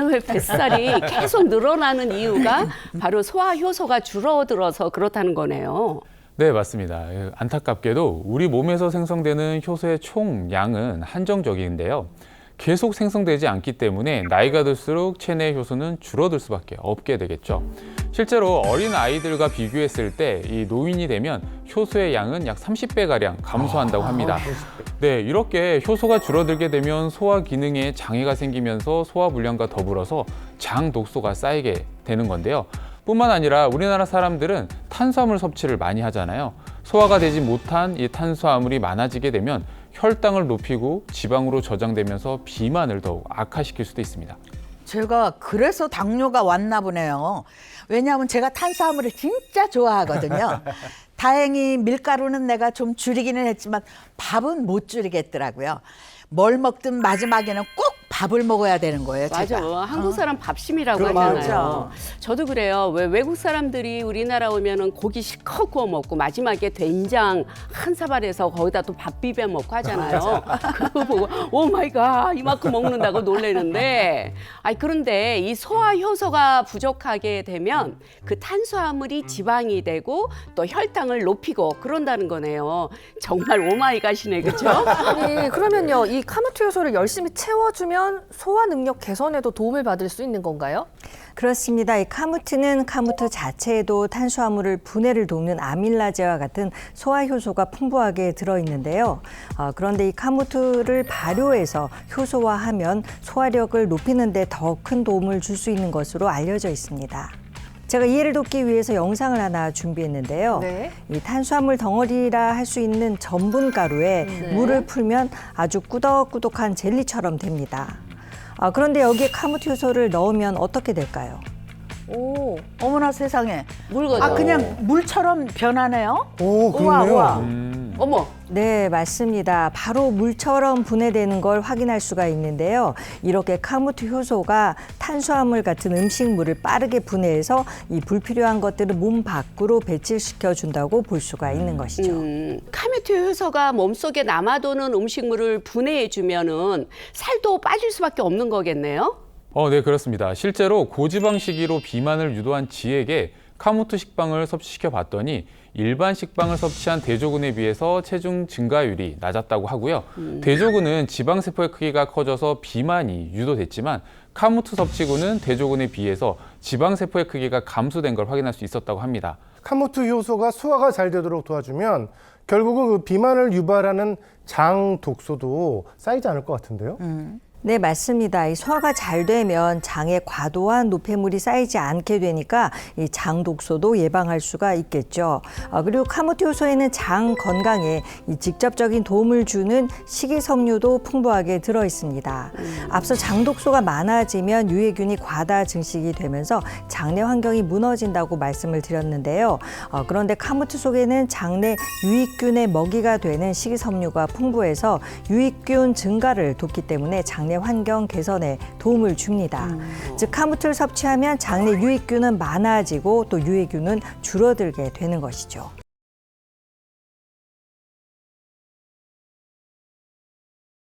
왜 뱃살이 계속 늘어나는 이유가 바로 소화 효소가 줄어들어서 그렇다는 거네요. 네, 맞습니다. 예, 안타깝게도 우리 몸에서 생성되는 효소의 총량은 한정적인데요. 계속 생성되지 않기 때문에 나이가 들수록 체내 효소는 줄어들 수밖에 없게 되겠죠. 실제로 어린 아이들과 비교했을 때 이 노인이 되면 효소의 양은 약 30배 가량 감소한다고 합니다. 네, 이렇게 효소가 줄어들게 되면 소화 기능에 장애가 생기면서 소화 불량과 더불어서 장 독소가 쌓이게 되는 건데요. 뿐만 아니라 우리나라 사람들은 탄수화물 섭취를 많이 하잖아요. 소화가 되지 못한 이 탄수화물이 많아지게 되면 혈당을 높이고 지방으로 저장되면서 비만을 더욱 악화시킬 수도 있습니다. 제가 그래서 당뇨가 왔나 보네요. 왜냐하면 제가 탄수화물을 진짜 좋아하거든요. 다행히 밀가루는 내가 좀 줄이기는 했지만 밥은 못 줄이겠더라고요. 뭘 먹든 마지막에는 꼭 밥을 먹어야 되는 거예요. 맞아. 제가. 한국 사람 밥심이라고 그럼 하잖아요. 맞아. 저도 그래요. 왜 외국 사람들이 우리나라 오면은 고기 실컷 구워 먹고 마지막에 된장 한 사발에서 거기다 또 밥 비벼 먹고 하잖아요. 그거 보고 오 마이 갓 이만큼 먹는다고 놀래는데 아니 그런데 이 소화 효소가 부족하게 되면 그 탄수화물이 지방이 되고 또 혈당을 높이고 그런다는 거네요. 정말 오마이 갓 이네. 그렇죠? 아니 그러면요 이 카마투 요소를 열심히 채워주면 소화 능력 개선에도 도움을 받을 수 있는 건가요? 그렇습니다. 이 카무트는 카무트 자체에도 탄수화물을 분해를 돕는 아밀라제와 같은 소화 효소가 풍부하게 들어 있는데요. 어, 그런데 이 카무트를 발효해서 효소화하면 소화력을 높이는 데 더 큰 도움을 줄 수 있는 것으로 알려져 있습니다. 제가 이해를 돕기 위해서 영상을 하나 준비했는데요. 네. 이 탄수화물 덩어리라 할 수 있는 전분 가루에 네. 물을 풀면 아주 꾸덕꾸덕한 젤리처럼 됩니다. 아, 그런데 여기에 카무트 효소를 넣으면 어떻게 될까요? 오 어머나 세상에. 물 거죠. 아 그냥 물처럼 변하네요. 오, 우와 그렇네요. 우와. 음, 어머. 네, 맞습니다. 바로 물처럼 분해되는 걸 확인할 수가 있는데요. 이렇게 카무트 효소가 탄수화물 같은 음식물을 빠르게 분해해서 이 불필요한 것들을 몸 밖으로 배출시켜 준다고 볼 수가 있는 것이죠. 음, 카메트 효소가 몸속에 남아도는 음식물을 분해해 주면은 살도 빠질 수밖에 없는 거겠네요. 어, 네, 그렇습니다. 실제로 고지방 식이로 비만을 유도한 지에게 카무트 식빵을 섭취시켜 봤더니 일반 식빵을 섭취한 대조군에 비해서 체중 증가율이 낮았다고 하고요. 대조군은 지방세포의 크기가 커져서 비만이 유도됐지만 카무트 섭취군은 대조군에 비해서 지방세포의 크기가 감소된 걸 확인할 수 있었다고 합니다. 카모트 효소가 소화가 잘 되도록 도와주면 결국은 그 비만을 유발하는 장 독소도 쌓이지 않을 것 같은데요. 네, 맞습니다. 이 소화가 잘 되면 장에 과도한 노폐물이 쌓이지 않게 되니까 이 장 독소도 예방할 수가 있겠죠. 아, 그리고 카모트 효소에는 장 건강에 이 직접적인 도움을 주는 식이섬유도 풍부하게 들어 있습니다. 앞서 장 독소가 많아지면 유해균이 과다 증식이 되면서 장내 환경이 무너진다고 말씀을 드렸는데요. 어, 그런데 카모트 속에는 장내 유익균의 먹이가 되는 식이섬유가 풍부해서 유익균 증가를 돕기 때문에 장내 환경 개선에 도움을 줍니다. 즉 카무트를 섭취하면 장내 유익균은 많아지고 또 유해균은 줄어들게 되는 것이죠.